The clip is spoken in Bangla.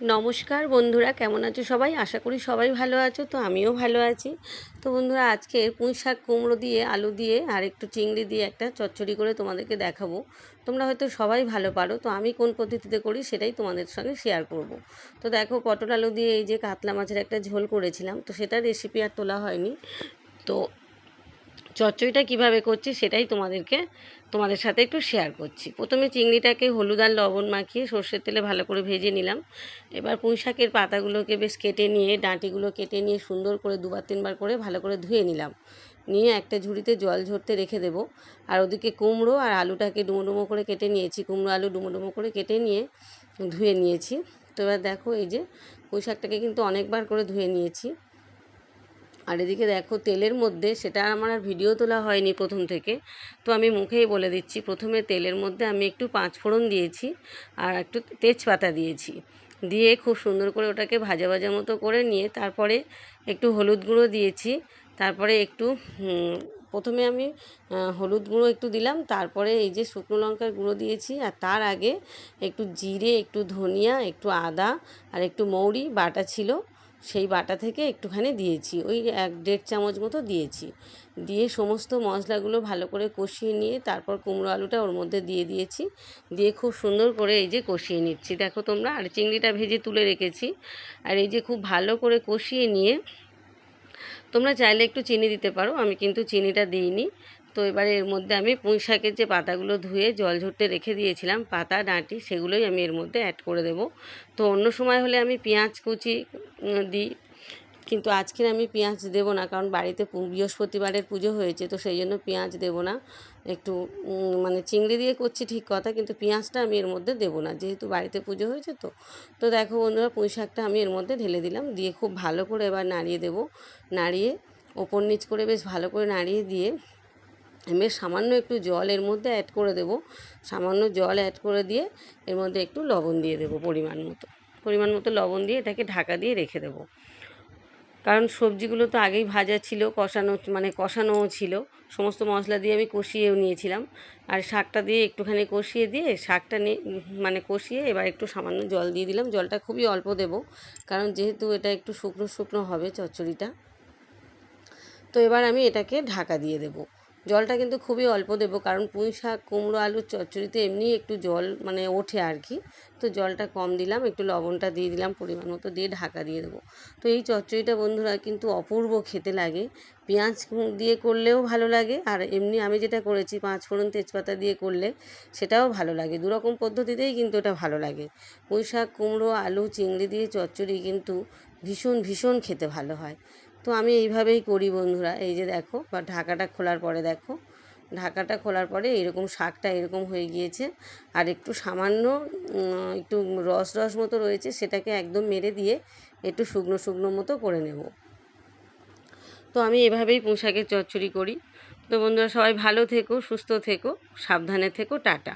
নমস্কার বন্ধুরা, কেমন আছো সবাই? আশা করি সবাই ভালো আছো, তো আমিও ভালো আছি। তো বন্ধুরা, আজকে পুঁই শাক কুমড়ো দিয়ে, আলু দিয়ে, আর একটু চিংড়ি দিয়ে একটা চচ্চড়ি করে তোমাদেরকে দেখাবো। তোমরা হয়তো সবাই ভালো পারো, তো আমি কোন পদ্ধতিতে করি সেটাই তোমাদের সঙ্গে শেয়ার করব। তো দেখো, পটল আলু দিয়ে এই যে কাতলা মাছের একটা ঝোল করেছিলাম, তো সেটার রেসিপি আর তোলা হয়নি। তো চচ্চড়িটা কীভাবে করছি সেটাই তোমাদেরকে তোমাদের সাথে একটু শেয়ার করছি। প্রথমে চিংড়িটাকে হলুদ আর লবণ মাখিয়ে সর্ষের তেলে ভালো করে ভেজে নিলাম। এবার পুঁই শাকের পাতাগুলোকে বেশ কেটে নিয়ে, ডাঁটিগুলো কেটে নিয়ে সুন্দর করে দুবার তিনবার করে ভালো করে ধুয়ে নিলাম। নিয়ে একটা ঝুড়িতে জল ঝরতে রেখে দেবো। আর ওদিকে কুমড়ো আর আলুটাকে ডুমো ডুমো করে কেটে নিয়েছি। কুমড়ো আলু ডুমো ডুমো করে কেটে নিয়ে ধুয়ে নিয়েছি। তো এবার দেখো এই যে পুঁই শাকটাকে কিন্তু অনেকবার করে ধুয়ে নিয়েছি। আর এদিকে দেখো তেলের মধ্যে, সেটা আমার আর ভিডিও তোলা হয়নি প্রথম থেকে, তো আমি মুখেই বলে দিচ্ছি। প্রথমে তেলের মধ্যে আমি একটু পাঁচ ফোড়ন দিয়েছি আর একটু তেজপাতা দিয়েছি। দিয়ে খুব সুন্দর করে ওটাকে ভাজা ভাজা মতো করে নিয়ে তারপরে একটু হলুদ গুঁড়ো দিয়েছি। তারপরে একটু প্রথমে আমি হলুদ গুঁড়ো একটু দিলাম, তারপরে এই যে শুকনো লঙ্কার গুঁড়ো দিয়েছি আর তার আগে একটু জিরে, একটু ধনিয়া, একটু আদা আর একটু মৌরি বাটা ছিল। সেই বাটা থেকে একটুখানি দিয়েছি। ওই এক দেড় চামচ মতো দিয়েছি। দিয়ে সমস্ত মশলাগুলো ভালো করে কষিয়ে নিয়ে তারপর কুমড়ো আলুটা ওর মধ্যে দিয়ে দিয়েছি। দিয়ে খুব সুন্দর করে এই যে কষিয়ে নিচ্ছি। দেখো তোমরা, আর চিংড়িটা ভেজে তুলে রেখেছি। আর এই যে খুব ভালো করে কষিয়ে নিয়ে তোমরা চাইলে একটু চিনি দিতে পারো। আমি কিন্তু চিনিটা দিইনি। তো এবারে এর মধ্যে আমি পুঁই শাকের যে পাতাগুলো ধুয়ে জল ঝরতে রেখে দিয়েছিলাম, পাতা, ডাঁটি সেগুলোই আমি এর মধ্যে অ্যাড করে দেব। তো অন্য সময় হলে আমি পেঁয়াজ কুচি দিই। কিন্তু আজকের আমি পেঁয়াজ দেবো না, কারণ বাড়িতে বৃহস্পতিবারের পুজো হয়েছে, তো সেই জন্য পেঁয়াজ দেবো না। একটু মানে চিংড়ি দিয়ে করছি ঠিক কথা, কিন্তু পেঁয়াজটা আমি এর মধ্যে দেবো না, যেহেতু বাড়িতে পুজো হয়েছে তো। তো দেখো বন্ধুরা, পুঁই শাকটা আমি এর মধ্যে ঢেলে দিলাম, দিয়ে খুব ভালো করে এবার নাড়িয়ে দেবো। নাড়িয়ে ওপর নিচ করে বেশ ভালো করে নাড়িয়ে দিয়ে বেশ সামান্য একটু জল এর মধ্যে অ্যাড করে দেবো। সামান্য জল অ্যাড করে দিয়ে এর মধ্যে একটু লবণ দিয়ে দেবো পরিমাণ মতো। পরিমাণ মতো লবণ দিয়ে এটাকে ঢাকা দিয়ে রেখে দেবো। কারণ সবজিগুলো তো আগেই ভাজা ছিল, কষানো মানে কষানোও ছিল। সমস্ত মশলা দিয়ে আমি কষিয়েও নিয়েছিলাম। আর শাকটা দিয়ে একটুখানি কষিয়ে দিয়ে শাকটা নিয়ে মানে কষিয়ে এবার একটু সামান্য জল দিয়ে দিলাম। জলটা খুবই অল্প দেব, কারণ যেহেতু এটা একটু শুকনো শুকনো হবে চচ্চড়িটা। তো এবার আমি এটাকে ঢাকা দিয়ে দেবো। জলটা কিন্তু খুবই অল্প দেবো, কারণ পুঁই শাক, কুমড়ো, আলুর চচ্চড়িতে এমনি একটু জল মানে ওঠে আর কি। তো জলটা কম দিলাম, একটু লবণটা দিয়ে দিলাম, পরিমাণ মতো দিয়ে ঢাকা দিয়ে দেবো। তো এই চচ্চড়িটা বন্ধুরা কিন্তু অপূর্ব খেতে লাগে। পেঁয়াজ দিয়ে করলেও ভালো লাগে, আর এমনি আমি যেটা করেছি পাঁচ ফোড়ন তেজপাতা দিয়ে করলে সেটাও ভালো লাগে। দুরকম পদ্ধতিতেই কিন্তু এটা ভালো লাগে। পুঁই শাক, কুমড়ো, আলু, চিংড়ি দিয়ে চচ্চড়ি কিন্তু ভীষণ ভীষণ খেতে ভালো হয়। তো আমি এইভাবেই করি বন্ধুরা, এই যে দেখো, বা ঢাকাটা খোলার পরে দেখো, ঢাকাটা খোলার পরে এরকম শাকটা এরকম হয়ে গিয়েছে, আর একটু সামান্য একটু রস রস মতো রয়েছে, সেটাকে একদম মেরে দিয়ে একটু শুকনো শুকনো মতো করে নেব। তো আমি এভাবেই পোশাকের চচ্চড়ি করি। তো বন্ধুরা সবাই ভালো থেকো, সুস্থ থেকো, সাবধানে থেকো, টাটা।